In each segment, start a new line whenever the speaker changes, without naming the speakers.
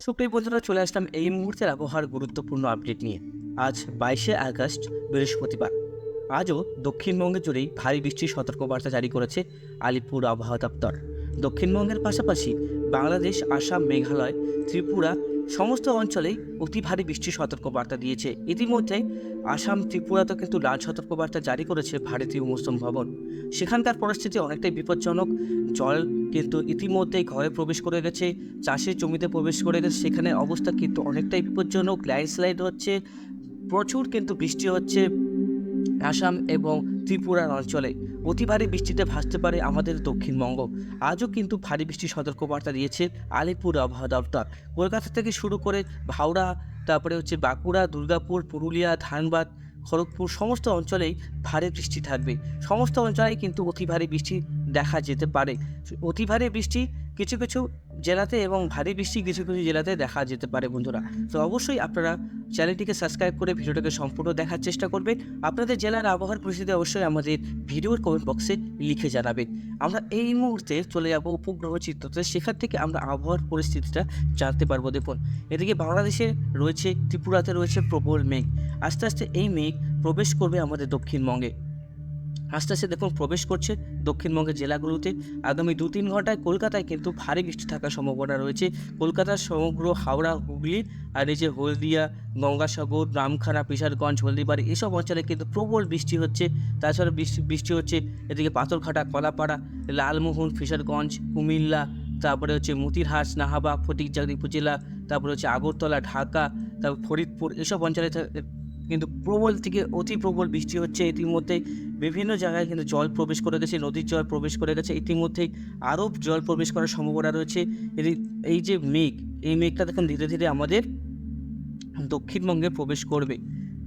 সুপ্রিয় পর্যন্ত চলে আসলাম এই মুহূর্তের আবহাওয়ার গুরুত্বপূর্ণ আপডেট নিয়ে। আজ বাইশে আগস্ট, বৃহস্পতিবার। আজও দক্ষিণবঙ্গে জুড়েই ভারী বৃষ্টির সতর্কবার্তা জারি করেছে আলিপুর আবহাওয়া দপ্তর। দক্ষিণবঙ্গের পাশাপাশি বাংলাদেশ, আসাম, মেঘালয়, ত্রিপুরা সমস্ত অঞ্চলেই অতি ভারী বৃষ্টির সতর্কবার্তা দিয়েছে। ইতিমধ্যে আসাম ত্রিপুরাতে কিন্তু লাল সতর্কবার্তা জারি করেছে ভারতীয় মৌসুম ভবন। সেখানকার পরিস্থিতি অনেকটাই বিপজ্জনক। জল কিন্তু ইতিমধ্যেই ঘরে প্রবেশ করে গেছে, চাষের জমিতে প্রবেশ করে গেছে। সেখানে অবস্থা কিন্তু অনেকটাই বিপজ্জনক। ল্যান্ডস্লাইড হচ্ছে, প্রচুর কিন্তু বৃষ্টি হচ্ছে। আসাম এবং ত্রিপুরার অঞ্চলে। অতি ভারী বৃষ্টিতে ভাসতে পারে আমাদের দক্ষিণবঙ্গ। আজও কিন্তু ভারী বৃষ্টির সতর্কবার্তা দিয়েছে আলিপুর আবহাওয়া দপ্তর। কলকাতা থেকে শুরু করে হাওড়া, তারপরে হচ্ছে বাঁকুড়া, দুর্গাপুর, পুরুলিয়া, ধানবাদ, খড়গপুর সমস্ত অঞ্চলেই ভারী বৃষ্টি থাকবে। সমস্ত অঞ্চলেই কিন্তু অতি ভারী বৃষ্টি দেখা যেতে পারে। অতি ভারী বৃষ্টি কিছু কিছু জেলাতে এবং ভারী বৃষ্টি কিছু কিছু জেলাতে দেখা যেতে পারে বন্ধুরা। তো অবশ্যই আপনারা চ্যানেলটিকে সাবস্ক্রাইব করে ভিডিওটাকে সম্পূর্ণ দেখার চেষ্টা করবেন। আপনাদের জেলার আবহাওয়ার পরিস্থিতি অবশ্যই আমাদের ভিডিওর কমেন্ট বক্সে লিখে জানাবেন। আমরা এই মুহূর্তে চলে যাব উপগ্রহ চিত্রতে। সেখান থেকে আমরা আবহাওয়ার পরিস্থিতিটা জানতে পারব। দেখুন, এদিকে বাংলাদেশে রয়েছে, ত্রিপুরাতে রয়েছে প্রবল মেঘ। আস্তে আস্তে এই মেঘ প্রবেশ করবে আমাদের দক্ষিণবঙ্গে। আস্তে আস্তে দেখুন প্রবেশ করছে দক্ষিণবঙ্গের জেলাগুলোতে। আগামী দু তিন ঘন্টায় কলকাতায় কিন্তু ভারী বৃষ্টি থাকার সম্ভাবনা রয়েছে। কলকাতার সমগ্র হাওড়া, হুগলি আর এই যে হলদিয়া, গঙ্গাসাগর, রামখানা, পিসারগঞ্জ, হলদিবাড়ি এসব অঞ্চলে কিন্তু প্রবল বৃষ্টি হচ্ছে। তাছাড়া বৃষ্টি বৃষ্টি হচ্ছে এদিকে পাথরঘাটা, কলাপাড়া, লালমোহন, ফিশারগঞ্জ, কুমিল্লা, তারপরে হচ্ছে মতিরহাট, নাহাবা ফটিকজাগরি উপজেলা তারপরে হচ্ছে আগরতলা, ঢাকা, তারপর ফরিদপুর এসব অঞ্চলে কিন্তু প্রবল থেকে অতি প্রবল বৃষ্টি হচ্ছে। ইতিমধ্যে বিভিন্ন জায়গায় কিন্তু জল প্রবেশ করে গেছে, নদীর জল প্রবেশ করে গেছে। ইতিমধ্যেই আরও জল প্রবেশ করার সম্ভাবনা রয়েছে। এই যে মেঘ, এই মেঘটা দেখুন ধীরে ধীরে আমাদের দক্ষিণবঙ্গে প্রবেশ করবে।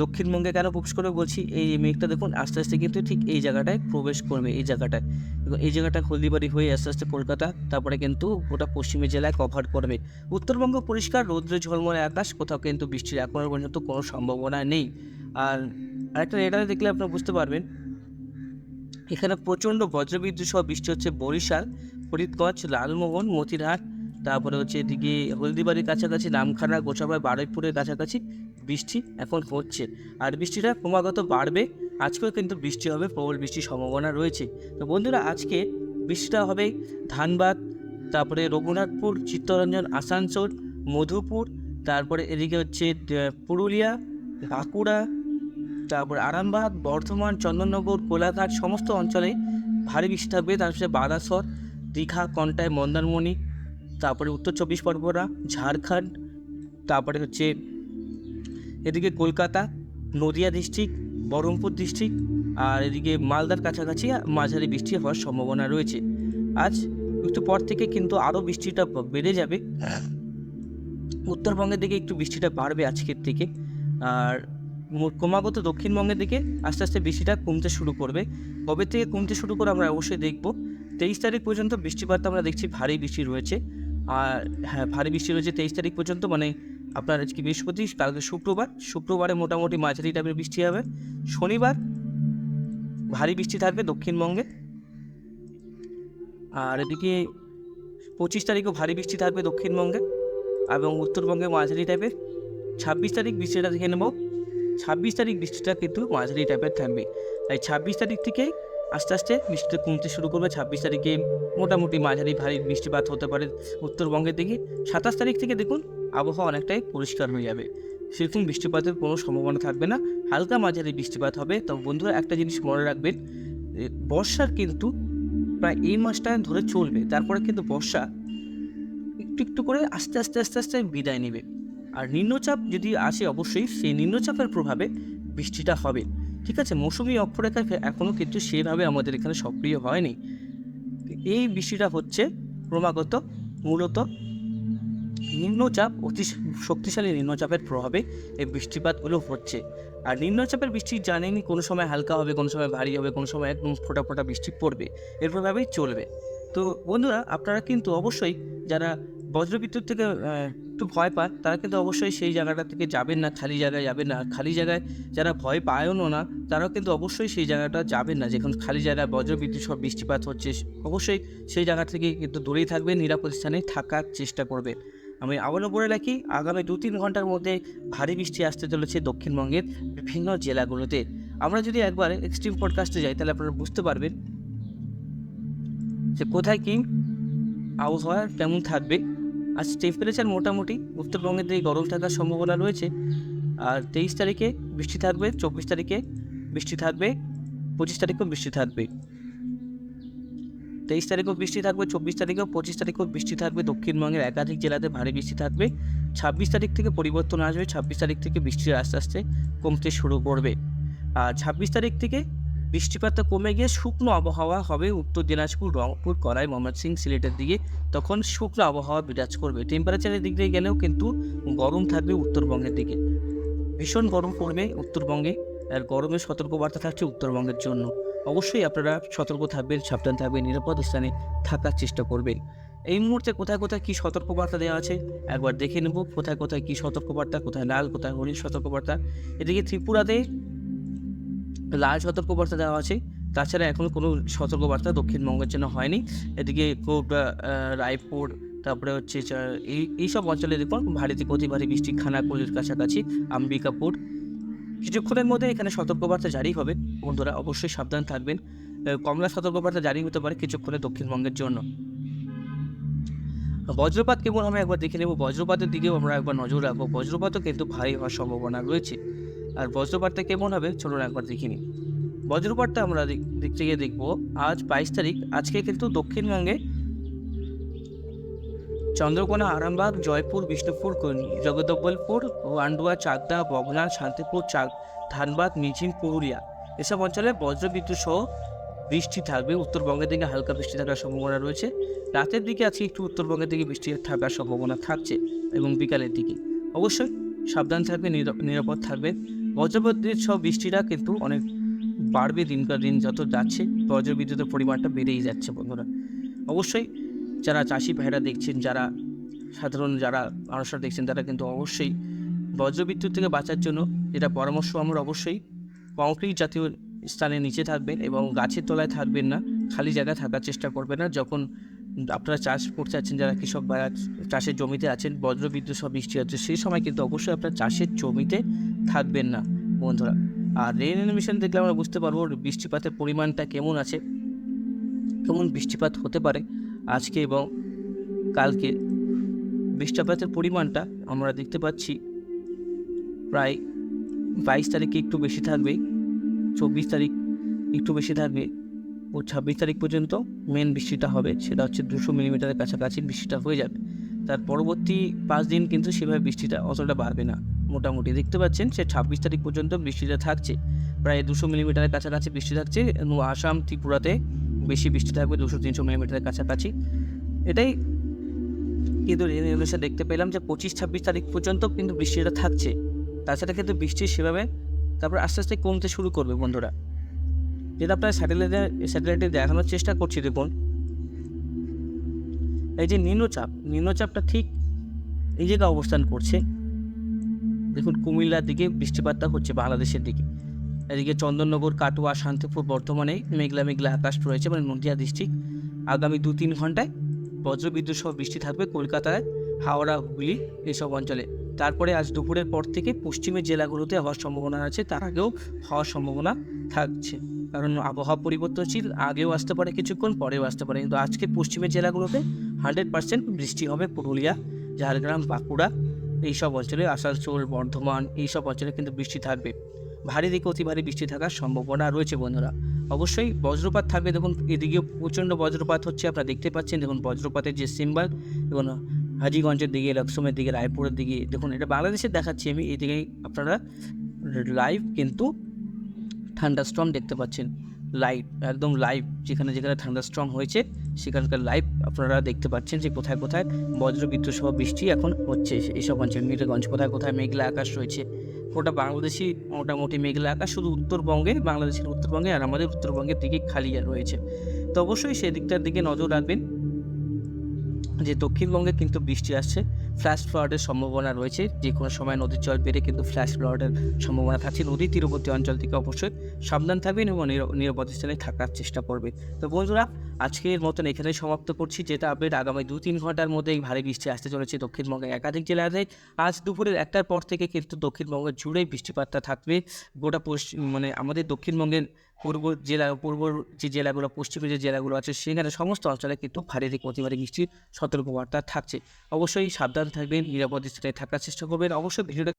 দক্ষিণবঙ্গে কেন প্রবেশ করবে বলছি, এই মেঘটা দেখুন, আস্তে আস্তে কিন্তু ঠিক এই জায়গাটায় প্রবেশ করবে, এই জায়গাটায়। দেখুন, এই জায়গাটা হলদিবাড়ি হয়ে আস্তে আস্তে কলকাতা, তারপরে কিন্তু ওটা পশ্চিমী জেলায় কভার করবে। উত্তরবঙ্গ পরিষ্কার, রৌদ্র ঝলমলে আকাশ, কোথাও কিন্তু বৃষ্টির এখনও পর্যন্ত কোনো সম্ভাবনা নেই। আর আরেকটা রেডারে দেখলে আপনারা বুঝতে পারবেন, এখানে প্রচণ্ড বজ্রবিদ্যুৎ সহ বৃষ্টি হচ্ছে বরিশাল, ফরিদগঞ্জ, লালমোহন, মতিরহাট, তারপরে হচ্ছে এদিকে হলদিবাড়ির কাছাকাছি, নামখানা, গোসাবাই, বারুইপুরের কাছাকাছি বৃষ্টি এখন হচ্ছে। আর বৃষ্টিটা ক্রমাগত বাড়বে। আজকেও কিন্তু বৃষ্টি হবে, প্রবল বৃষ্টির সম্ভাবনা রয়েছে। তো বন্ধুরা, আজকে বৃষ্টিটা হবে ধানবাদ, তারপরে রঘুনাথপুর, চিত্তরঞ্জন, আসানসোল, মধুপুর, তারপরে এদিকে হচ্ছে পুরুলিয়া, বাঁকুড়া, তারপর আরামবাগ, বর্ধমান, চন্দননগর, কোলাঘাট, সমস্ত অঞ্চলে ভারী বৃষ্টি থাকবে। তার সাথে বারাসর দীঘা কন্টায় মন্দারমণি, তারপরে উত্তর চব্বিশ পরগনা, ঝাড়খণ্ড, তারপরে হচ্ছে এদিকে কলকাতা নদিয়া ডিস্ট্রিক্ট বহরমপুর ডিস্ট্রিক্ট আর এদিকে মালদার কাছাকাছি মাঝারি বৃষ্টি হওয়ার সম্ভাবনা রয়েছে। আজ একটু পর থেকে কিন্তু আরও বৃষ্টিটা বেড়ে যাবে। উত্তরবঙ্গের দিকে একটু বৃষ্টিটা বাড়বে আজকের থেকে আর ক্রমাগত দক্ষিণবঙ্গের দিকে আস্তে আস্তে বৃষ্টিটা কমতে শুরু করবে। কবে থেকে কমতে শুরু করে আমরা অবশ্যই দেখব। তেইশ তারিখ পর্যন্ত বৃষ্টিপাত আমরা দেখছি ভারী বৃষ্টি রয়েছে। আর হ্যাঁ ভারী বৃষ্টি রয়েছে তেইশ তারিখ পর্যন্ত মানে আপনার আজকে বৃহস্পতি কালকে শুক্রবার। শুক্রবারে মোটামুটি মাঝারি টাইপের বৃষ্টি হবে। শনিবার ভারী বৃষ্টি থাকবে দক্ষিণবঙ্গে। আর এদিকে পঁচিশ তারিখও ভারী বৃষ্টি থাকবে দক্ষিণবঙ্গে এবং উত্তরবঙ্গে মাঝারি টাইপের। ছাব্বিশ তারিখ বৃষ্টিটা দেখে নেব। ছাব্বিশ তারিখ বৃষ্টিটা কিন্তু মাঝারি টাইপের থাকবে। তাই ছাব্বিশ তারিখ থেকে আস্তে আস্তে বৃষ্টিটা কমতে শুরু করবে। ছাব্বিশ তারিখে মোটামুটি মাঝারি ভারী বৃষ্টিপাত হতে পারে উত্তরবঙ্গের দিকে। সাতাশ তারিখ থেকে দেখুন আবহাওয়া অনেকটাই পরিষ্কার হয়ে যাবে। সেরকম বৃষ্টিপাতের কোনো সম্ভাবনা থাকবে না। হালকা মাঝারি বৃষ্টিপাত হবে। তো বন্ধুরা, একটা জিনিস মনে রাখবেন বর্ষার কিন্তু প্রায় এই মাসটা ধরে চলবে। তারপরে কিন্তু বর্ষা একটু একটু করে আস্তে আস্তে আস্তে আস্তে বিদায় নেবে। আর নিম্নচাপ যদি আসে অবশ্যই, সেই নিম্নচাপের প্রভাবে বৃষ্টিটা হবে। ঠিক আছে? মৌসুমি অক্ষরেখা এখনও কিন্তু সেভাবে আমাদের এখানে সক্রিয় হয়নি। এই বৃষ্টিটা হচ্ছে ক্রমাগত, মূলত নিম্নচাপ অতি শক্তিশালী নিম্নচাপের প্রভাবে এই বৃষ্টিপাতগুলো হচ্ছে। আর নিম্নচাপের বৃষ্টি জানেনি কোনো সময় হালকা হবে, কোনো সময় ভারী হবে, কোনো সময় একদম ফোটা ফোটা বৃষ্টি পড়বে। এর প্রভাবেই চলবে। তো বন্ধুরা, আপনারা কিন্তু অবশ্যই যারা বজ্রবিদ্যুৎ থেকে একটু ভয় পান তারা কিন্তু অবশ্যই সেই জায়গাটা থেকে যাবেন না, খালি জায়গায় যাবেন না। খালি জায়গায় যারা ভয় পায়ও না, তারাও কিন্তু অবশ্যই সেই জায়গাটা যাবেন না। যেখানে খালি জায়গায় বজ্রবিদ্যুৎ সব বৃষ্টিপাত হচ্ছে, অবশ্যই সেই জায়গা থেকে কিন্তু দূরেই থাকবেন, নিরাপদ স্থানে থাকার চেষ্টা করবেন। আমি আবারও বলে রাখি, আগামী দু তিন ঘণ্টার মধ্যে ভারী বৃষ্টি আসতে চলেছে দক্ষিণবঙ্গের বিভিন্ন জেলাগুলোতে। আমরা যদি একবার এক্সট্রিম পডকাস্টে যাই, তাহলে আপনারা বুঝতে পারবেন যে কোথায় কী আবহাওয়া কেমন থাকবে। আজ টেম্পারেচার মোটামুটি উত্তরবঙ্গের দিকে গরম থাকার সম্ভাবনা রয়েছে। আর তেইশ তারিখে বৃষ্টি থাকবে, চব্বিশ তারিখে বৃষ্টি থাকবে, পঁচিশ তারিখেও বৃষ্টি থাকবে। তেইশ তারিখেও বৃষ্টি থাকবে, চব্বিশ তারিখেও পঁচিশ তারিখেও বৃষ্টি থাকবে। দক্ষিণবঙ্গের একাধিক জেলাতে ভারী বৃষ্টি থাকবে। ছাব্বিশ তারিখ থেকে পরিবর্তন আসবে, ছাব্বিশ তারিখ থেকে বৃষ্টি আস্তে আস্তে কমতে শুরু করবে। আর ছাব্বিশ তারিখ থেকে বৃষ্টিপাতটা কমে গিয়ে শুকনো আবহাওয়া হবে। উত্তর দিনাজপুর, রংপুর করাই ময়মনসিং সিলেটের দিকে তখন শুকনো আবহাওয়া বিরাজ করবে। টেম্পারেচারের দিক দিয়ে গেলেও কিন্তু গরম থাকবে উত্তরবঙ্গের দিকে। ভীষণ গরম পড়বে উত্তরবঙ্গে। আর গরমের সতর্কবার্তা থাকছে উত্তরবঙ্গের জন্য। অবশ্যই আপনারা সতর্ক থাকবেন, সাবধান থাকবেন, নিরাপদ স্থানে থাকার চেষ্টা করবেন। এই মুহূর্তে কোথায় কোথায় কী সতর্কবার্তা দেওয়া আছে? একবার দেখে নেব কোথায় কোথায় কী সতর্কবার্তা, কোথায় লাল, কোথায় হরিণ সতর্কবার্তা। এদিকে ত্রিপুরাতে লাল সতর্কবার্তা দেওয়া আছে। তাছাড়া এখনও কোনো সতর্কবার্তা দক্ষিণবঙ্গের জন্য হয়নি। এদিকে কোটা রায়পুর, তারপরে হচ্ছে, এই, এইসব অঞ্চলে দেখুন ভারী থেকে অতি ভারী বৃষ্টি খানাকুলের কাছাকাছি আম্বিকাপুর কিছুক্ষণের মধ্যে এখানে সতর্কবার্তা জারি হবে। বন্ধুরা, অবশ্যই সাবধান থাকবেন। কমলা সতর্কবার্তা জারি হতে পারে কিছুক্ষণে দক্ষিণবঙ্গের জন্য। বজ্রপাত কেমন আমরা একবার দেখে নেব। বজ্রপাতের দিকেও আমরা একবার নজর রাখব। বজ্রপাতও কিন্তু ভারী হওয়ার সম্ভাবনা রয়েছে। আর বজ্রপাতটা কেমন হবে চলুন একবার দেখে নিই। বজ্রপাতটা আমরা দেখতে গিয়ে দেখব, আজ বাইশ তারিখ। আজকে কিন্তু দক্ষিণবঙ্গে চন্দ্রকোনা, আরামবাগ, জয়পুর, বিষ্ণুপুর কর্ণী জগদ্দলপুর আন্ডুয়া, চাকদা বগনা শান্তিপুর, চাক, ধানবাদ মিঝিম পুরুলিয়া। এসব অঞ্চলে বজ্রবিদ্যুৎ সহ বৃষ্টি থাকবে। উত্তরবঙ্গের দিকে হালকা বৃষ্টি থাকার সম্ভাবনা রয়েছে। রাতের দিকে আজকে একটু উত্তরবঙ্গের দিকে বৃষ্টি থাকার সম্ভাবনা থাকছে এবং বিকালের দিকে। অবশ্যই সাবধান থাকবে নিরা- নিরাপদ থাকবে বজ্রবিদ্যুৎ সহ বৃষ্টিটা কিন্তু অনেক বাড়বে দিনকার দিন যত যাচ্ছে। বজ্রবিদ্যুতের পরিমাণটা বেড়েই যাচ্ছে বন্ধুরা। অবশ্যই যারা চাষি ভাইরা দেখছেন, যারা সাধারণ যারা মানুষরা দেখছেন, তারা কিন্তু অবশ্যই বজ্রবিদ্যুৎ থেকে বাঁচার জন্য যেটা পরামর্শ আমরা অবশ্যই। কংক্রিট জাতীয় স্থানে নিচে থাকবেন এবং গাছের তলায় থাকবেন না, খালি জায়গায় থাকার চেষ্টা করবেন না। যখন আপনারা চাষ করতে আছেন যারা কৃষক ভাইরা চাষের জমিতে আছেন, বজ্রবিদ্যুৎ সব বৃষ্টি হচ্ছে সেই সময় কিন্তু অবশ্যই আপনার চাষের জমিতে থাকবেন না, বন্ধুরা। আর রেন এনিমেশন দেখলে আমরা বুঝতে পারব বৃষ্টিপাতের পরিমাণটা কেমন আছে, কেমন বৃষ্টিপাত হতে পারে। আজকে এবং কালকে। বৃষ্টিপাতের পরিমাণটা আমরা দেখতে পাচ্ছি প্রায় বাইশ তারিখে একটু বেশি থাকবে, চব্বিশ তারিখ একটু বেশি থাকবে ও ছাব্বিশ তারিখ পর্যন্ত মেন বৃষ্টিটা হবে, সেটা হচ্ছে দুশো মিলিমিটারের কাছাকাছি বৃষ্টিটা হয়ে যাবে। তার পরবর্তী পাঁচ দিন কিন্তু সেভাবে বৃষ্টিটা অতটা বাড়বে না। মোটামুটি দেখতে পাচ্ছেন সে ছাব্বিশ তারিখ পর্যন্ত বৃষ্টিটা থাকছে, প্রায় দুশো মিলিমিটারের কাছাকাছি বৃষ্টি থাকছে এবং আসাম ত্রিপুরাতে বেশি বৃষ্টি থাকবে, দুশো তিনশো মিলিমিটারের কাছাকাছি। এটাই কিন্তু নিউজে দেখতে পেলাম যে পঁচিশ, ছাব্বিশ তারিখ পর্যন্ত কিন্তু বৃষ্টিটা থাকছে। তাছাড়া কিন্তু বৃষ্টি সেভাবে তারপর আস্তে আস্তে কমতে শুরু করবে বন্ধুরা। যেটা আপনার স্যাটেলাইটে স্যাটেলাইটে দেখানোর চেষ্টা করছি, দেখুন। এই যে নিম্নচাপ, নিম্নচাপটা ঠিক এই জায়গায় অবস্থান করছে। দেখুন, কুমিল্লার দিকে বৃষ্টিপাতটা হচ্ছে বাংলাদেশের দিকে। এদিকে চন্দননগর, কাটোয়া, শান্তিপুর বর্ধমানে মেঘলা মেঘলা আকাশ রয়েছে মানে নদিয়া ডিস্ট্রিক্ট। আগামী দু তিন ঘন্টায় বজ্রবিদ্যুৎ সহ বৃষ্টি থাকবে কলকাতায়, হাওড়া, হুগলি এসব অঞ্চলে। তারপরে আজ দুপুরের পর থেকে পশ্চিমের জেলাগুলোতে হওয়ার সম্ভাবনা আছে, তার আগেও হওয়ার সম্ভাবনা থাকছে। কারণ আবহাওয়া পরিবর্তনশীল, আগেও আসতে পারে কিছুক্ষণ, পরেও আসতে পারে। কিন্তু আজকে পশ্চিমের জেলাগুলোতে হান্ড্রেড পার্সেন্ট বৃষ্টি হবে। পুরুলিয়া, ঝাড়গ্রাম, বাঁকুড়া এইসব অঞ্চলে, আসানসোল, বর্ধমান এইসব অঞ্চলে কিন্তু বৃষ্টি থাকবে। ভারী দিকে অতি ভারী বৃষ্টি থাকার সম্ভাবনা রয়েছে, বন্ধুরা। অবশ্যই বজ্রপাত থাকবে। দেখুন এদিকে প্রচণ্ড বজ্রপাত হচ্ছে, আপনারা দেখতে পাচ্ছেন। দেখুন, বজ্রপাতের যে সিম্বল এবং হাজিগঞ্জের দিকে লক্ষ্মমের দিকে, রায়পুরের দিকে, দেখুন, এটা বাংলাদেশে দেখাচ্ছি আমি। এদিকে আপনারা লাইভ কিন্তু ঠান্ডা স্ট্রম দেখতে পাচ্ছেন। লাইভ একদম লাইভ যেখানে যেখানে ঠান্ডা স্ট্রং হয়েছে, সেখানকার লাইভ আপনারা দেখতে পাচ্ছেন যে কোথায় কোথায় বজ্রবিদ্যুৎ সহ বৃষ্টি এখন হচ্ছে। এইসব অঞ্চল, মিরগঞ্জ কোথায় কোথায় মেঘলা আকাশ রয়েছে। ওটা বাংলাদেশি মোটামুটি মেঘলা আকাশ, শুধু উত্তরবঙ্গে, বাংলাদেশের উত্তরবঙ্গে আর আমাদের উত্তরবঙ্গের দিকে খালি রয়েছে। তো অবশ্যই সেই দিকটার দিকে নজর রাখবেন যে দক্ষিণবঙ্গে কিন্তু বৃষ্টি আসছে। ফ্ল্যাশ ফ্লাডের সম্ভাবনা রয়েছে। যে কোনো সময় নদীর জল বেড়ে কিন্তু ফ্ল্যাশ ফ্লাডের সম্ভাবনা থাকছে। নদীর তীরবর্তী অঞ্চল থেকে অবশ্যই সাবধান থাকবেন এবং নির- নিরাপদ স্থানে থাকার চেষ্টা করবে তো বন্ধুরা, আজকের মতন এখানেই সমাপ্ত করছি। যেটা আপডেট আগামী দু তিন ঘণ্টার মধ্যে ভারী বৃষ্টি আসতে চলেছে দক্ষিণবঙ্গের একাধিক জেলাতে। আজ দুপুরের একটার পর থেকে কিন্তু দক্ষিণবঙ্গের জুড়েই বৃষ্টিপাতটা থাকবে। গোটা পশ্চিম মানে আমাদের দক্ষিণবঙ্গের পূর্ব জেলা, পূর্ব যে জেলাগুলো পশ্চিমের যে জেলাগুলো আছে, সেখানে সমস্ত অঞ্চলে কিন্তু ভারী প্রতিবারে অতি বৃষ্টির সতর্কবার্তা থাকছে। অবশ্যই সাবধান থাকবেন, নিরাপদ স্থানে থাকার চেষ্টা করবেন। অবশ্যই ভিডিওটা